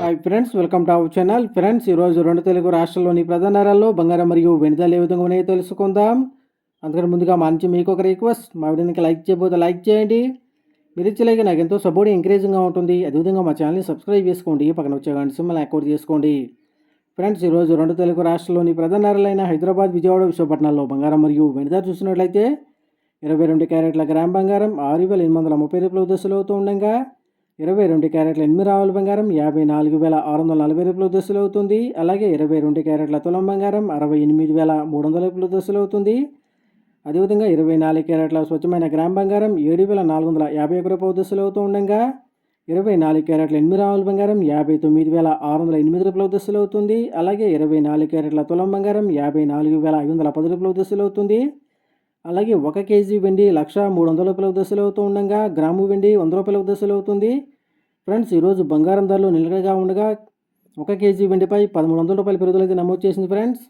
Hi friends welcome to our channel friends ఈరోజు రెండు తెలుగు రాష్ట్రాల్లోని ప్రధాన నగరాల్లో బంగారం మరియు వెనుదలు ఏ విధంగా ఉన్నాయో తెలుసుకుందాం. అందుకని ముందుగా మా నుంచి మీకు ఒక రిక్వెస్ట్ మా వీడియోకి లైక్ చేయబోతే లైక్ చేయండి. మీరు ఇచ్చలేక నాకు ఎంతో సపోర్ట్ ఎంకరేజింగ్గా ఉంటుంది. అదేవిధంగా మా ఛానల్ని సబ్స్క్రైబ్ చేసుకోండి. పక్కన వచ్చే గంట సింబల్ యాక్టివేట్ చేసుకోండి. ఫ్రెండ్స్ ఈరోజు రెండు తెలుగు రాష్ట్రాల్లోని ప్రధాన నగరాలైన హైదరాబాద్ విజయవాడ విశాఖపట్నాల్లో బంగారం మరియు వెనుద చూసినట్లయితే ఇరవై రెండు క్యారెట్ల గ్రామ్ బంగారం ఆరు వేల ఎనిమిది వందల ముప్పై రూపాయల దశలు అవుతూ ఉండగా ఇరవై రెండు క్యారెట్ల ఎనిమిది రావుల బంగారం యాభై నాలుగు వేల ఆరు వందల నలభై రూపాయల దశలు అవుతుంది. అలాగే ఇరవై రెండు క్యారెట్ల తులం బంగారం అరవై ఎనిమిది వేల మూడు వందల రూపాయల దశలు అవుతుంది. అదేవిధంగా ఇరవై నాలుగు క్యారెట్ల స్వచ్ఛమైన గ్రామ్ బంగారం ఏడు వేల నాలుగు వందల యాభై ఒక రూపాయల దశలు అవుతూ ఉండగా ఇరవై నాలుగు క్యారెట్ల ఎనిమిది రావుల బంగారం యాభై తొమ్మిది వేల ఆరు వందల ఎనిమిది రూపాయల దశలు అవుతుంది. అలాగే ఇరవై నాలుగు క్యారెట్ల తులం బంగారం యాభై నాలుగు వేల ఐదు వందల పది రూపాయల దశలు అవుతుంది. అలాగే ఒక కేజీ వెండి లక్ష మూడు వందల రూపాయల దశలు అవుతూ ఉండగా గ్రాము వెండి వంద రూపాయల దశలు అవుతుంది. ఫ్రెండ్స్ ఈరోజు బంగారం ధరలు నిలకడగా ఉండగా ఒక కేజీ వెండిపై పదమూడు వందల రూపాయల పెరుగుదల అయితే నమోదు చేసింది ఫ్రెండ్స్.